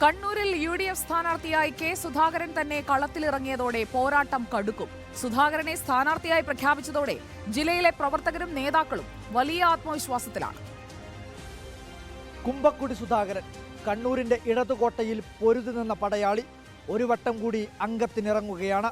കണ്ണൂരിൽ U D F സ്ഥാനാർത്ഥിയായി K Sudhakaran തന്നെ കളത്തിലിറങ്ങിയതോടെ പോരാട്ടം കടുക്കും. സുധാകരനെ സ്ഥാനാർത്ഥിയായി പ്രഖ്യാപിച്ചതോടെ ജില്ലയിലെ പ്രവർത്തകരും നേതാക്കളും വലിയ ആത്മവിശ്വാസത്തിലാണ്. കുമ്പക്കുടി സുധാകരൻ കണ്ണൂരിന്റെ ഇടതുകോട്ടയിൽ പൊരുതി നിന്ന പടയാളി ഒരു വട്ടം കൂടി അംഗത്തിനിറങ്ങുകയാണ്.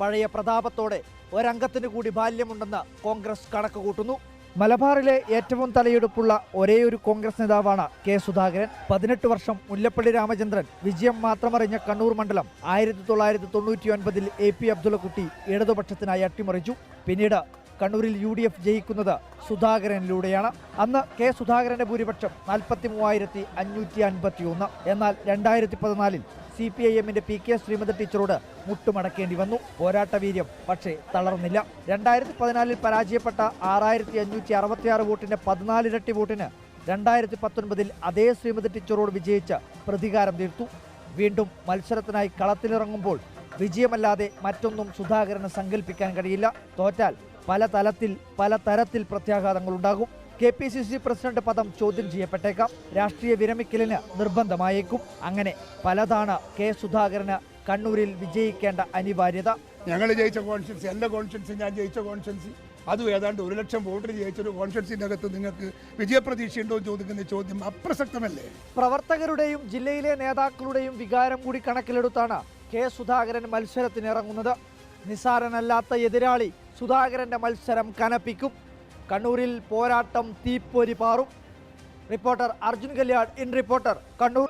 പഴയ പ്രതാപത്തോടെ ഒരംഗത്തിന് കൂടി ബാല്യമുണ്ടെന്ന് കോൺഗ്രസ് കണക്ക് കൂട്ടുന്നു മലബാറിലെ ഏറ്റവും തലയെടുപ്പുള്ള ഒരേയൊരു കോൺഗ്രസ് നേതാവാണ് കെ സുധാകരൻ. പതിനെട്ട് വർഷം മുല്ലപ്പള്ളി രാമചന്ദ്രൻ വിജയം മാത്രമറിഞ്ഞ കണ്ണൂർ മണ്ഡലം ആയിരത്തി തൊള്ളായിരത്തി തൊണ്ണൂറ്റി ഒൻപതിൽ എ പി അബ്ദുള്ളക്കുട്ടി ഇടതുപക്ഷത്തിനായി അട്ടിമറിച്ചു. പിന്നീട് കണ്ണൂരിൽ യു ഡി എഫ് ജയിക്കുന്നത് സുധാകരനിലൂടെയാണ്. അന്ന് കെ സുധാകരന്റെ ഭൂരിപക്ഷം നാൽപ്പത്തി മൂവായിരത്തി അഞ്ഞൂറ്റി അൻപത്തി ഒന്ന് എന്നാൽ രണ്ടായിരത്തി പതിനാലിൽ സി പി ഐ എമ്മിന്റെ പി കെ ശ്രീമതി ടീച്ചറോട് മുട്ടുമടക്കേണ്ടി വന്നു. പോരാട്ട വീര്യം പക്ഷേ തളർന്നില്ല. രണ്ടായിരത്തി പതിനാലിൽ പരാജയപ്പെട്ട ആറായിരത്തി അഞ്ഞൂറ്റി അറുപത്തിയാറ് വോട്ടിന്റെ പതിനാലിരട്ടി വോട്ടിന് രണ്ടായിരത്തി പത്തൊൻപതിൽ അതേ ശ്രീമതി ടീച്ചറോട് വിജയിച്ച് പ്രതികാരം തീർത്തു. വീണ്ടും മത്സരത്തിനായി കളത്തിലിറങ്ങുമ്പോൾ വിജയമല്ലാതെ മറ്റൊന്നും സുധാകരന് സങ്കല്പിക്കാൻ കഴിയില്ല. തോറ്റാൽ പല തലത്തിൽ പല തരത്തിൽ പ്രത്യാഘാതങ്ങൾ ഉണ്ടാകും K P C C president പദം ചോദ്യം ചെയ്യപ്പെട്ടേക്കാം. രാഷ്ട്രീയ വിരമിക്കലിന് നിർബന്ധമായേക്കും. അങ്ങനെ പലതാണ് കെ സുധാകരന് കണ്ണൂരിൽ വിജയിക്കേണ്ട അനിവാര്യത. ഞങ്ങൾ ജയിച്ച കോൺഷ്യൻസി എന്റെ കോൺഷ്യൻസി ഞാൻ ജയിച്ച കോൺഷ്യൻസി അതും ഏതാണ്ട് ഒരു ലക്ഷം വോട്ടിന് ജയിച്ചൊരു കോൺഷ്യൻസിന്റെ അകത്ത് നിങ്ങൾക്ക് വിജയപ്രതീക്ഷയുണ്ടോ എന്ന് ചോദിക്കുന്ന ചോദ്യം അപ്രസക്തമല്ലേ? പ്രവർത്തകരുടെയും ജില്ലയിലെ നേതാക്കളുടെയും വികാരം കൂടി കണക്കിലെടുത്താണ് കെ സുധാകരൻ മത്സരത്തിനിറങ്ങുന്നത്. നിസാരനല്ലാത്ത എതിരാളി സുധാകരന്റെ മത്സരം കനപ്പിക്കും. കണ്ണൂരിൽ പോരാട്ടം തീപ്പൊരി പാറും. Reporter Arjun Kalyan in reporter Kannur.